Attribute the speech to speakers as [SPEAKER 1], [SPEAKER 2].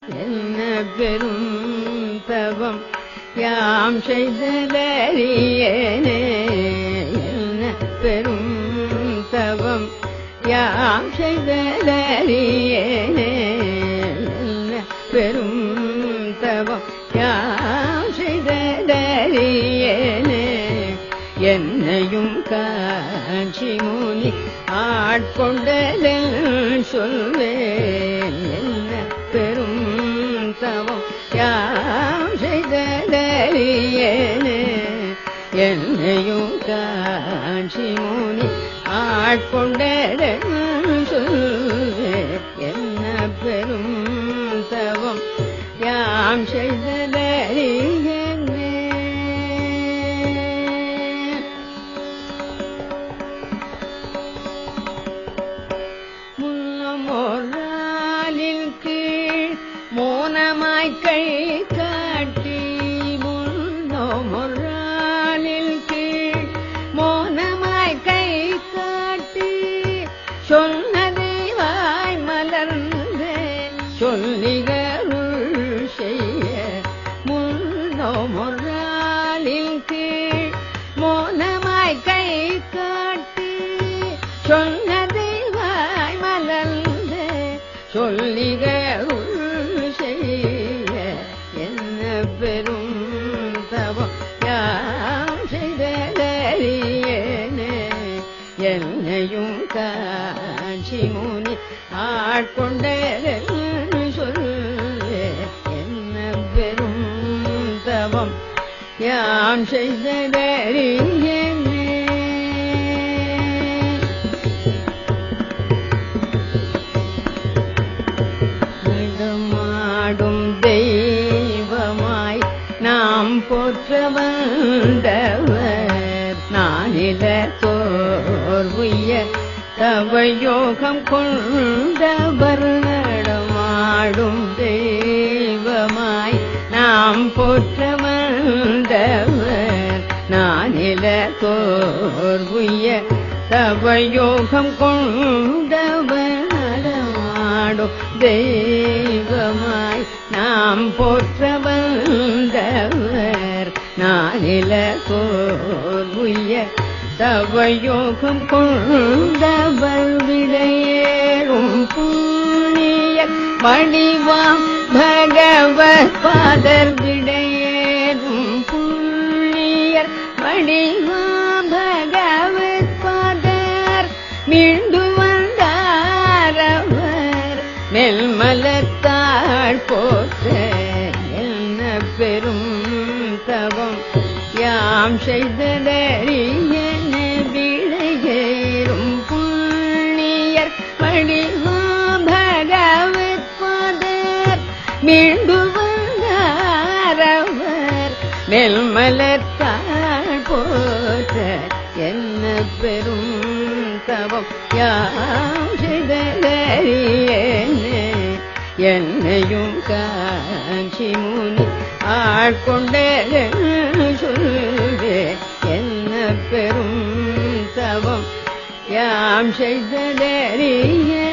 [SPEAKER 1] என்ன பெரும் தவம்? யாம் செய்தலறியனே? என்ன பெரும் தவம்? யாம் செய்தலறியனே? என்ன பெரும் தவம்? யாம் செய்தலறியனே? என்னையும் காட்சி முனி ஆட்கொண்டதன் சொல்வேன். என்னையும் காட்சி மூனி ஆட்கொண்டதன் என்ன பெரும் தவம் யாம் செய்ததறியேனே முன்னமொராலின் கீழ் மோனமாய் சொல்லிகருள் செய்ய முன்னோ முன்னமொராலின் கீழ் மோனமாய் கை காட்டி சொன்னதை வாய் மலர்ந்த சொல்லிகருள் செய்ய என்ன பெரும் தவம்? யாம் செய்தறியேனே என்னையும் காட்சி முனி ஆட்கொண்டே யாம் செய்தறியேனே நடமாடும் தெய்வமாய் நாம் போற்ற வந்தவர். நானில தோர்வுய தவயோகம் கொண்டவர். நடமாடும் தெய்வமாய் நாம் போற்ற தோர்வுய தவயோகம் கொண்டவர் தெய்வமாய் நாம் போற்ற வந்தவர். நானில தோர்வுய தவயோகம் கொண்டவர் விடையேறும் புண்ணிய வடிவாம் பகவத் பாதர் தவம் யாம் செய்ததறியன விடையேறும் புண்ணியர் வடிவாம் பகவத் பாதர் மீண்டு வந்தாரவர் மெல்மலத்தாள் போற்ற என்ன பெரும் தவம். யாம் செய்தறியேனே என்னையும் காஞ்சி முனி ஆட்கொண்ட சொல்வே. என்ன பெரும் தவம் யாம் செய்ததறிய